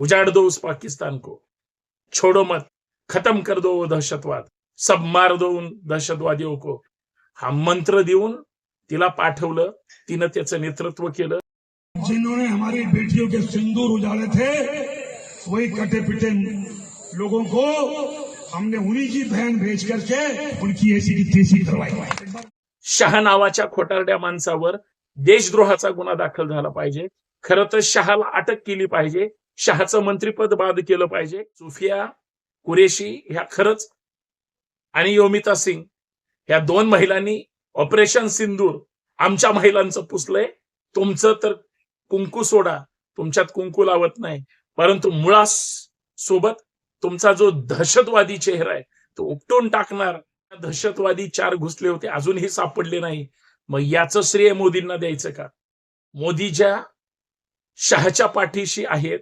उजाड़ दो उस पाकिस्तान को। छोड़ो मत खत्म कर दो वो दहशतवाद। सब मार दो उन दहशतवादियों को। हा मंत्र देऊन तिला पाठवलं तिनं त्याचं नेतृत्व केलं। जिन्होंने हमारी बेटियों के सिंदूर उजाड़े थे वही कटे पिटे लोगों को हमने उन्हीं की बहन भेज करके उनकी ऐसी तेजी करवाई शहा नावाच्या खोटारड्या माणसावर देशद्रोहाचा गुन्हा दाखल झाला पाहिजे. खरं तर शहाला अटक केली पाहिजे. शहाचं मंत्रीपद बाद केलं पाहिजे. सुफिया कुरेशी ह्या खरंच आणि योमिता सिंग ह्या दोन महिलांनी ऑपरेशन सिंदूर आमच्या महिलांचं पुसलंय. तुमचं तर कुंकू सोडा. तुमच्यात कुंकू लावत नाही. परंतु मुळा सोबत तुमचा जो दहशतवादी चेहरा आहे तो उपटून टाकणार. दहशतवादी चार घुसले होते अजूनही सापडले नाही. मग याचं श्रेय मोदींना द्यायचं का? मोदी ज्या शहाच्या पाठीशी आहेत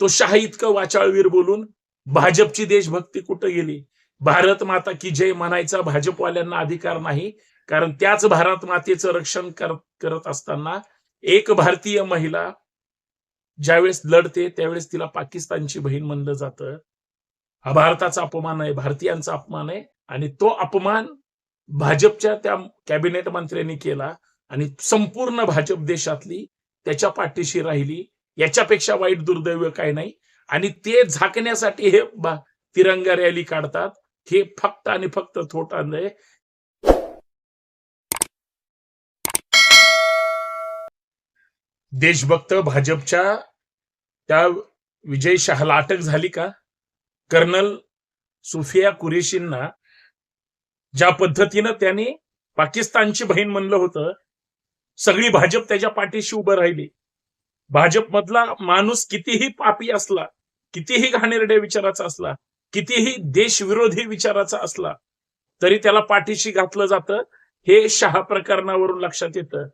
तो शहा इतकं वाचाळवीर बोलून भाजपची देशभक्ती कुठं गेली? भारत माता की जय म्हणायचा भाजपवाल्यांना अधिकार नाही. कारण त्याच भारत मातेचं रक्षण करत असताना एक भारतीय महिला ज्यावेळेस लढते त्यावेळेस तिला पाकिस्तानची बहीण म्हणलं जातं. हा भारताचा अपमान आहे भारतीयांचा अपमान आहे. आणि तो अपमान भाजपच्या त्या कॅबिनेट मंत्र्यांनी केला आणि संपूर्ण भाजप देशातली त्याच्या पाठीशी राहिली. याच्यापेक्षा वाईट दुर्दैव काय नाही. आणि ते झाकण्यासाठी हे बा- तिरंगा रॅली काढतात. हे फक्त आणि फक्त थोटांदय देशभक्त भाजपच्या त्या विजय शहाला अटक झाली का? कर्नल सुफिया कुरेशींना ज्या पद्धतीनं त्यांनी पाकिस्तानची बहीण म्हणलं होतं सगळी भाजप त्याच्या पाठीशी उभं राहिली. भाजपमधला माणूस कितीही पापी असला कितीही घाणेरड्या विचाराचा असला कितीही देशविरोधी विचाराचा असला तरी त्याला पाठीशी घातलं जातं. हे शहा प्रकरणावरून लक्षात येतं.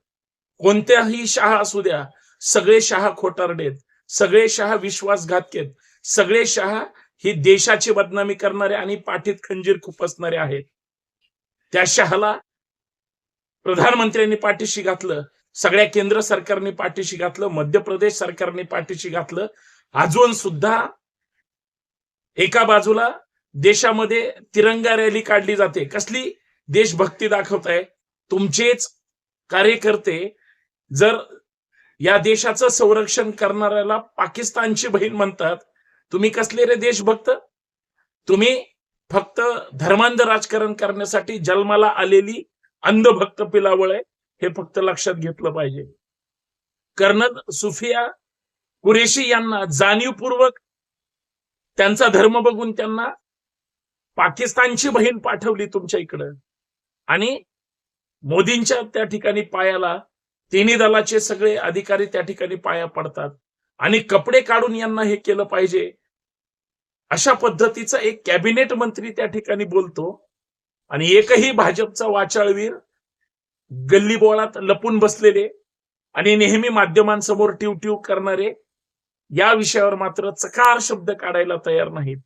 कोणत्याही शहा असू द्या सगळे शहा खोटारडेत सगळे शहा विश्वासघातकेत सगळे शहा ही देशाची बदनामी करणारे आणि पाठीत खंजीर खुपसणारे आहेत. त्या शहाला प्रधानमंत्र्यांनी पाठीशी घातलं सगळ्या केंद्र सरकारने पाठीशी घातलं मध्य प्रदेश सरकारने पाठीशी घातलं. अजून सुद्धा एका बाजूला देशामध्ये तिरंगा रॅली काढली जाते. कसली? देशभक्ती दाखवताय. तुमचेच कार्यकर्ते जर या देशाचं संरक्षण करणाऱ्याला पाकिस्तानची बहीण म्हणतात तुम्ही कसले रे देशभक्त? तुम्ही फक्त धर्मांध राजकारण करण्यासाठी जन्माला आलेली अंधभक्त पिलावळ आहे. हे फक्त लक्षात घेतलं पाहिजे. कर्नल सुफिया कुरेशी यांना जाणीवपूर्वक त्यांचा धर्म बघून त्यांना पाकिस्तानची बहीण पाठवली तुमच्या इकडं. आणि मोदींच्या त्या ठिकाणी पायाला तिन्ही दलाचे सगळे अधिकारी त्या ठिकाणी पाया पडतात. आणि कपडे काढून यांना हे केलं पाहिजे. अशा पद्धतीचा एक कॅबिनेट मंत्री त्या ठिकाणी बोलतो. आणि एकही भाजपचा वाचाळवीर गल्लीबोळात लपून बसलेले आणि नेहमी माध्यमांसमोर ट्यू ट्यू करणारे या विषयावर मात्र चकार शब्द काढायला तयार नाहीत.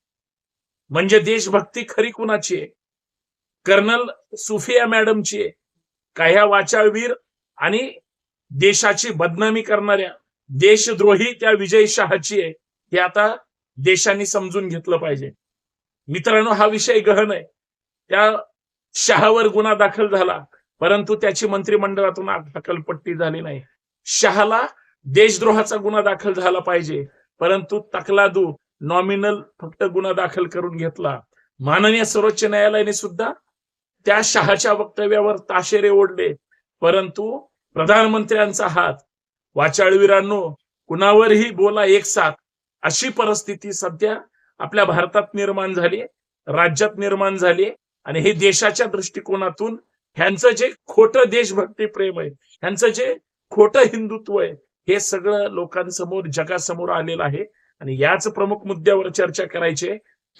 म्हणजे देशभक्ती खरी कुणाची आहे? कर्नल सुफिया मॅडमची आहे. का ह्या वाचावीर आणि देशाची बदनामी करणाऱ्या देशद्रोही त्या विजय शहाची आहे हे आता देशाने समजून घेतलं पाहिजे. मित्रांनो हा विषय गहन आहे. त्या शहावर गुन्हा दाखल झाला. परंतु त्याची मंत्रिमंडळातून हकलपट्टी झाली नाही. शहाला देशद्रोहाचा गुन्हा दाखल झाला पाहिजे. परंतु तकलादू नॉमिनल फक्त गुन्हा दाखल करून घेतला. माननीय सर्वोच्च न्यायालयाने सुद्धा त्या शहाच्या वक्तव्यावर ताशेरे ओढले. परंतु प्रधानमंत्र्यांचा हात वाचाळवीरांनो कुणावरही बोला एक साथ अशी परिस्थिती सध्या आपल्या भारतात निर्माण झाली राज्यात निर्माण झाली आणि हे देशाच्या दृष्टिकोनातून ह्यांचं जे खोटं देशभक्ती प्रेम आहे ह्यांचं जे खोटं हिंदुत्व आहे हे सगळं लोकांसमोर जगासमोर आलेलं आहे. आणि याच प्रमुख मुद्द्यावर चर्चा करायची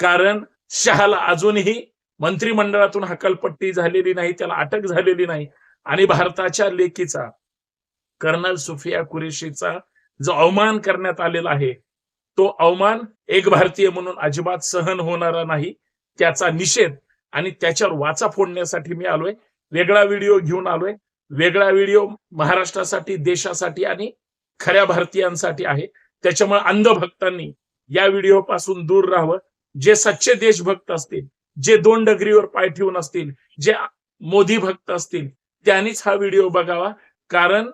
कारण शहाला अजूनही मंत्रिमंडळातून हकलपट्टी झालेली नाही त्याला अटक झालेली नाही. आणि भारताच्या लेखीचा कर्नल सुफिया कुरेशीचा जो अवमान करण्यात आलेला आहे तो अवमान एक भारतीय म्हणून अजिबात सहन होणारा नाही. त्याचा निषेध आणि त्याच्यावर वाचा फोडण्यासाठी मी आलोय. वेगळा व्हिडिओ घेऊन आलोय. वेगळा व्हिडिओ महाराष्ट्रासाठी देशासाठी आणि खऱ्या भारतीयांसाठी आहे. त्याच्यामुळे अंधभक्तांनी या व्हिडिओ पासून दूर राहावं. जे सच्चे देशभक्त असतील जे दोन डगरीवर पाय ठेवून असतील जे मोदी भक्त असतील त्यांनीच हा व्हिडिओ बघावा. कारण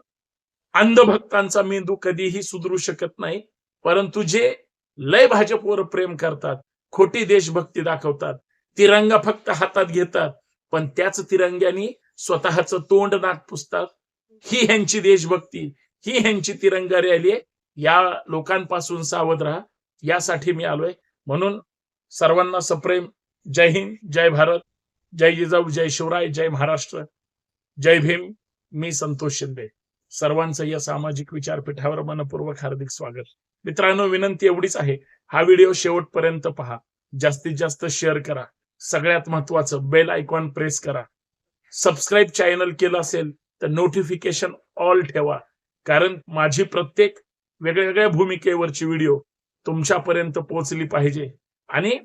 अंधभक्तांचा मेंदू कधीही सुधरू शकत नाही. परंतु जे लय भाजपवर प्रेम करतात खोटी देशभक्ती दाखवतात तिरंगा फक्त हातात घेतात पण त्याच तिरंग्यानी स्वतःच तोंड नाक पुसतात ही ह्यांची देशभक्ती ही ह्यांची तिरंगा रॅली आहे. या लोकांपासून सावध राहा. यासाठी मी आलोय. म्हणून सर्वांना सप्रेम. जय हिंद जय भारत. जय जिजाऊ जय शिवराय जय महाराष्ट्र. जय भीम. मी संतोष शिंदे. सर्वांचं या सामाजिक विचारपीठावर मनपूर्वक हार्दिक स्वागत. मित्रांनो विनंती एवढीच आहे. हा व्हिडिओ शेवटपर्यंत पहा. जास्तीत जास्त शेअर करा. सगळ्यात महत्वाचं बेल आयकॉन प्रेस करा. सबस्क्राईब चॅनल केलं असेल तर नोटिफिकेशन ऑल ठेवा. कारण माझी प्रत्येक वेगवेगळ्या भूमिकेवरची व्हिडिओ तुमच्यापर्यंत पोहोचली पाहिजे. आणि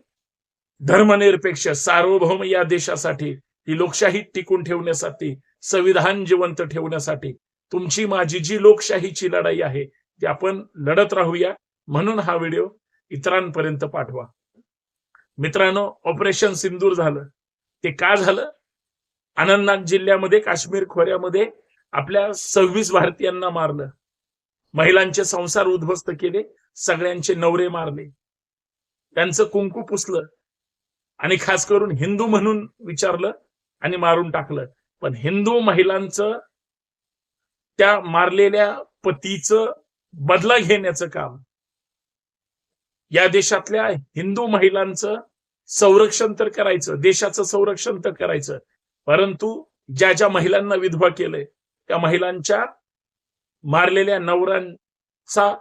धर्मनिरपेक्ष सार्वभौम या देशासाठी ही लोकशाही टिकून ठेवण्यासाठी संविधान जिवंत ठेवण्यासाठी तुमची माझी जी लोकशाहीची लढाई आहे ती आपण लढत राहूया. म्हणून हा व्हिडिओ इतरांपर्यंत पाठवा. मित्रांनो ऑपरेशन सिंदूर झालं. ते का झालं? अनंतनाग जिल्ह्यामध्ये काश्मीर खोऱ्यामध्ये आपल्या सव्वीस भारतीयांना मारलं. महिलांचे संसार उद्ध्वस्त केले सगळ्यांचे नवरे मारले. त्यांचं कुंकू पुसलं आणि खास करून हिंदू म्हणून विचारलं आणि मारून टाकलं. पण हिंदू महिलांचं त्या मारलेल्या पतीचं बदला घेण्याचं काम या देशातल्या हिंदू महिलांचं संरक्षण तर करायचं देशाचं संरक्षण तर करायचं. परंतु ज्या ज्या महिलांना विधवा केलंय त्या महिलांच्या मारलेल्या नवऱ्यांचा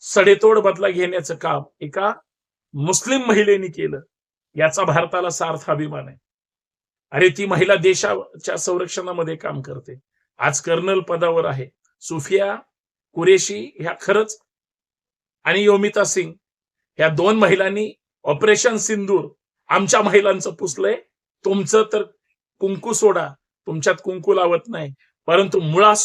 सडेतोड बदला घेण्याचं काम एका मुस्लिम महिलेने केलं याचा भारताला सार्थ अभिमान आहे. अरे ती महिला देशाच्या संरक्षणामध्ये काम करते. आज कर्नल पदावर आहे. सुफिया कुरेशी ह्या खरंच आणि योमिता सिंग ह्या दोन महिलांनी ऑपरेशन सिंदूर आमच्या महिलांचं पुसलंय. तुमचं तर कुंकू सोडा. तुमच्यात कुंकू लावत नाही. परंतु मुळास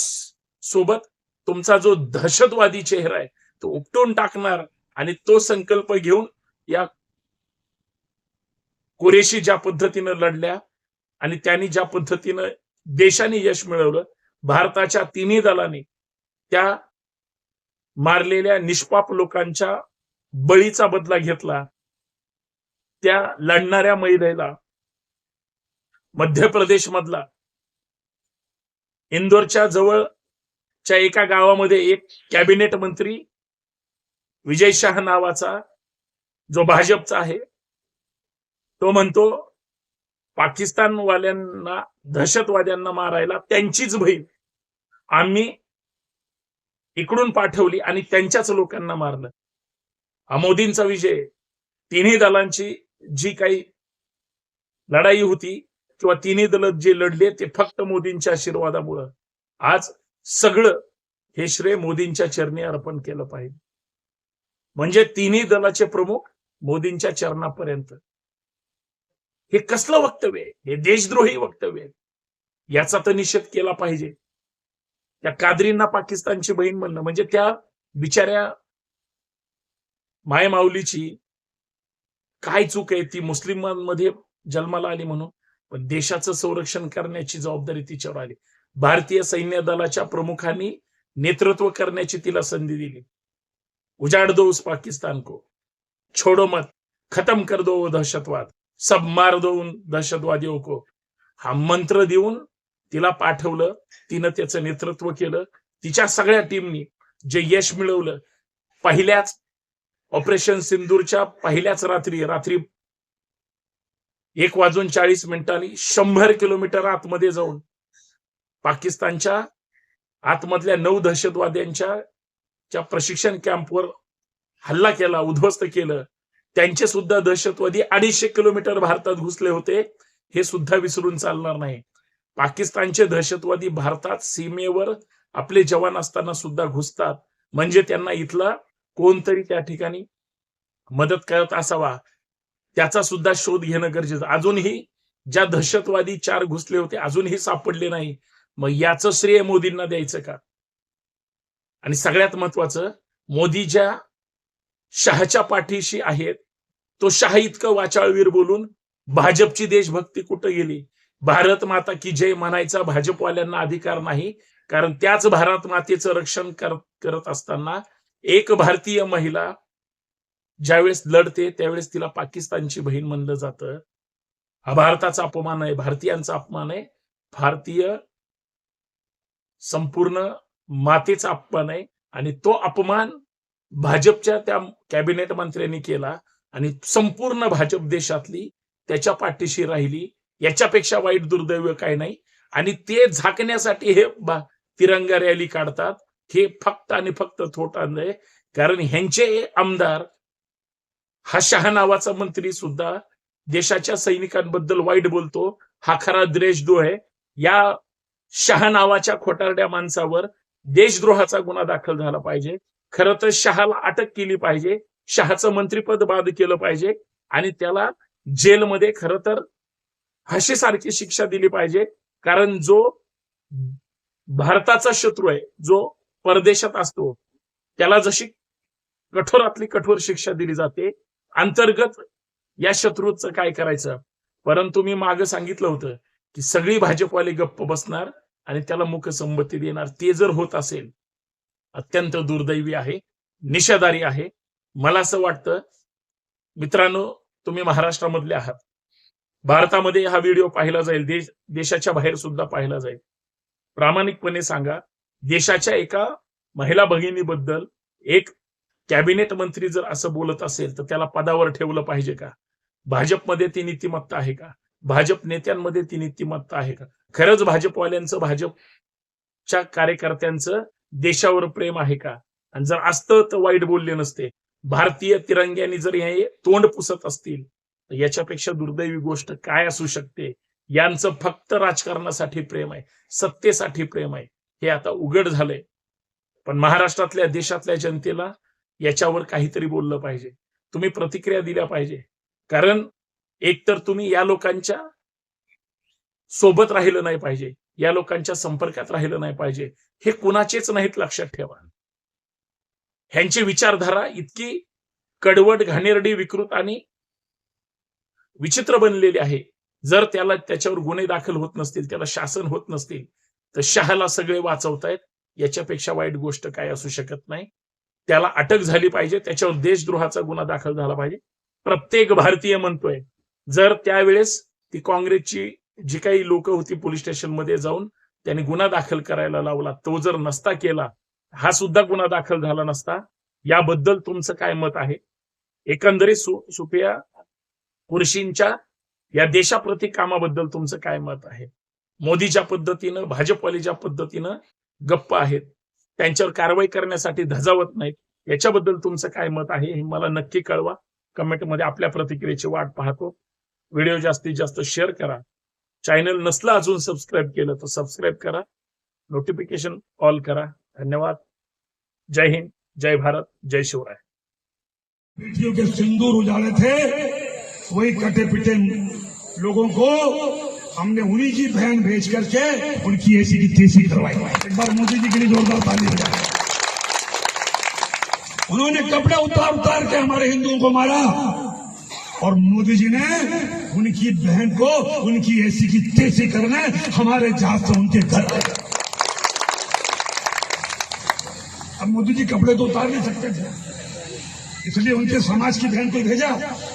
सोबत तुमचा जो दहशतवादी चेहरा आहे तो उपटून टाकणार आणि तो संकल्प घेऊन या कुरेशी ज्या पद्धतीनं लढल्या आणि त्यांनी ज्या पद्धतीनं देशाने यश मिळवलं भारताच्या तिन्ही दलाने त्या मारलेल्या निष्पाप लोकांच्या बळीचा बदला घेतला. त्या लढणाऱ्या महिलेला मध्य प्रदेश मधला इंदोरच्या जवळच्या एका गावामध्ये एक कॅबिनेट मंत्री विजय शाह नावाचा जो भाजपचा आहे तो म्हणतो पाकिस्तानवाल्यांना दहशतवाद्यांना मारायला त्यांचीच बहीण आम्ही इकडून पाठवली आणि त्यांच्याच लोकांना मारलं. हा मोदींचा विजय. तिन्ही दलांची जी काही लढाई होती किंवा तिन्ही दल जे लढले ते फक्त मोदींच्या आशीर्वादामुळं. आज सगळं हे श्रेय मोदींच्या चरणी अर्पण केलं पाहिजे. म्हणजे तिन्ही दलाचे प्रमुख मोदींच्या चरणापर्यंत. हे कसलं वक्तव्य आहे? हे देशद्रोही वक्तव्य आहे. याचा तर निषेध केला पाहिजे. त्या कादरींना पाकिस्तानची बहीण म्हणणं म्हणजे त्या बिचाऱ्या मायमाऊलीची काय चूक आहे ती मुस्लिमांमध्ये जन्माला आली म्हणून पण देशाचं संरक्षण करण्याची जबाबदारी तिच्यावर आली. भारतीय सैन्य दलाच्या प्रमुखांनी नेतृत्व करण्याची तिला संधी दिली. उजाड दो उस पाकिस्तान को. छोडो मत. खतम कर दो दहशतवाद. सब मार दोन दहशतवादियों को. हा मंत्र देऊन तिला पाठवलं. तिनं त्याचं नेतृत्व केलं. तिच्या सगळ्या टीमनी जे यश मिळवलं. पहिल्याच ऑपरेशन सिंदूरच्या पहिल्याच रात्री रात्री एक वाजून चाळीस मिनिटांनी शंभर किलोमीटर आतमध्ये जाऊन पाकिस्तानच्या आतमधल्या नऊ दहशतवाद्यांच्या च्या प्रशिक्षण कॅम्पवर हल्ला केला उद्ध्वस्त केलं. त्यांचे सुद्धा दहशतवादी अडीचशे किलोमीटर भारतात घुसले होते. हे सुद्धा विसरून चालणार नाही. पाकिस्तानचे दहशतवादी भारतात सीमेवर आपले जवान असताना सुद्धा घुसतात. म्हणजे त्यांना इथला कोणतरी त्या ठिकाणी मदत करत असावा. त्याचा सुद्धा शोध घेणं गरजेचं. अजूनही ज्या दहशतवादी चार घुसले होते अजूनही सापडले नाही. मग याचं श्रेय मोदींना द्यायचं का? आणि सगळ्यात महत्वाचं मोदी ज्या शहाच्या पाठीशी आहेत. तो शहा इतकं वाचाळवीर बोलून भाजपची देशभक्ती कुठं गेली? भारत माता की जय म्हणायचा भाजपवाल्यांना अधिकार नाही. कारण त्याच भारत मातेचं रक्षण करत करत असताना एक भारतीय महिला ज्यावेळेस लढते त्यावेळेस तिला पाकिस्तानची बहीण म्हणलं जातं. हा भारताचा अपमान आहे भारतीयांचा अपमान आहे. भारतीय संपूर्ण मातेचा अपमान आहे आणि तो अपमान भाजपच्या त्या कॅबिनेट मंत्र्यांनी केला आणि संपूर्ण भाजप देशातली त्याच्या पाठीशी राहिली. याच्यापेक्षा वाईट दुर्दैव काय नाही. आणि ते झाकण्यासाठी हे तिरंगा रॅली काढतात. हे फक्त आणि फक्त थोटांदे कारण ह्यांचे आमदार हा शहा नावाचा मंत्री सुद्धा देशाच्या सैनिकांबद्दल वाईट बोलतो. हा खरा द्वेषद्रोह आहे. या शहा नावाच्या खोटारड्या माणसावर देशद्रोहाचा गुन्हा दाखल झाला पाहिजे. खरं तर शहाला अटक केली पाहिजे. शहाचं मंत्रीपद बाद केलं पाहिजे. आणि त्याला जेलमध्ये खर तर फाशीसारखी शिक्षा दिली पाहिजे. कारण जो भारताचा शत्रू आहे जो परदेशात असतो. त्याला जशी कठोरातली कठोर शिक्षा दिली जाते अंतर्गत या शत्रूचं काय करायचं? परंतु मी मागं सांगितलं होतं की सगळी भाजपवाले गप्प बसणार आणि त्याला मुखसंमती देणार. ते जर होत असेल अत्यंत दुर्दैवी आहे निषेधारी आहे. मला असं वाटतं मित्रांनो तुम्ही महाराष्ट्रामधले आहात. भारतामध्ये हा व्हिडिओ पाहिला जाईल देश देशाच्या बाहेर सुद्धा पाहिला जाईल. प्रामाणिकपणे सांगा देशाच्या एका महिला भगिनीबद्दल एक कॅबिनेट मंत्री जर असं बोलत असेल तर त्याला पदावर ठेवलं पाहिजे का? भाजपमध्ये ती नीतिमत्ता आहे का? भाजप नेत्यांमध्ये ती नीतिमत्ता आहे का? खरंच भाजपवाल्यांचं भाजपच्या कार्यकर्त्यांचं देशावर प्रेम आहे का? आणि जर असतं तर वाईट बोलले नसते. भारतीय तिरंग्यांनी जर हे तोंड पुसत असतील तर याच्यापेक्षा दुर्दैवी गोष्ट काय असू शकते? यांचं फक्त राजकारणासाठी प्रेम आहे सत्तेसाठी प्रेम आहे. हे आता उघड झालंय. पण महाराष्ट्रातल्या देशातल्या जनतेला याच्यावर काहीतरी बोललं पाहिजे. तुम्ही प्रतिक्रिया दिल्या पाहिजे. कारण एकतर तुम्ही या लोकांच्या सोबत राहिलं नाही पाहिजे. या लोकांच्या संपर्कात राहिलं नाही पाहिजे. हे कुणाचेच नाहीत लक्षात ठेवा. ह्यांची विचारधारा इतकी कडवट घाणेरडी विकृत आणि विचित्र बनलेली आहे. जर त्याला त्याच्यावर गुन्हे दाखल होत नसतील त्याला शासन होत नसतील तर शहाला सगळे वाचवतायत. याच्यापेक्षा वाईट गोष्ट काय असू शकत नाही. त्याला अटक झाली पाहिजे. त्याच्यावर देशद्रोहाचा गुन्हा दाखल झाला पाहिजे. प्रत्येक भारतीय म्हणतोय. जर त्यावेळेस ती काँग्रेसची जी काही लोक होती पोलीस स्टेशनमध्ये जाऊन त्यांनी गुन्हा दाखल करायला लावला तो जर नसता केला हा सुद्धा गुन्हा दाखल झाला नसता याबद्दल तुमचं काय मत आहे? एकंदरीत सु सुप्रिया कुर्शींच्या या देशाप्रती कामाबद्दल तुमचं काय मत आहे? मोदीच्या पद्धतीनं भाजपवालीच्या पद्धतीनं गप्प आहेत त्यांच्यावर कारवाई करण्यासाठी धजावत नाहीत. याच्याबद्दल तुमचं काय मत आहे हे मला नक्की कळवा. कमेंटमध्ये आपल्या प्रतिक्रियेची वाट पाहतो. व्हिडिओ जास्तीत जास्त शेअर करा. चॅनल नसलं अजून सबस्क्राईब केलं तर सबस्क्राईब करा. नोटिफिकेशन ऑल करा. धन्यवाद. जय हिंद जय भारत जय शिवराय. बेटियों के सिंदूर उजाड़े थे वही कटे पिटे लोगों को हमने उन्हीं की बहन भेज करके उनकी ऐसी की तेज़ी करवाई। एक बार मोदी जी के लिए जोरदार ताली हो उन्होंने कपड़े उतार उतार के हमारे हिंदुओं को मारा और मोदी जी ने उनकी बहन को उनकी ऐसी की तेज़ी करने हमारे जहाज़ से उनके घर आए। अब मोदी जी कपड़े तो उतार नहीं सकते थे। इसलिए उनके समाज की बहन को भेजा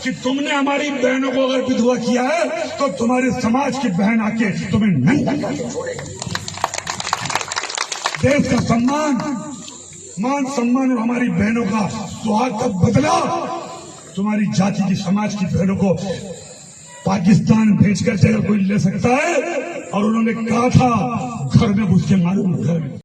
कि तुमने हमारी बहनों को अगर विधवा किया है तो तुम्हारे समाज की बहन आके तुम्हें छोड़ेगी। देश का सम्मान, मान सम्मान और हमारी बहनों का सुहाग का बदला तुम्हारी जाति की समाज की बहनों को पाकिस्तान भेज कर अगर कोई ले सकता है, और उन्होंने कहा था, घर में घुस के मालूम घर में।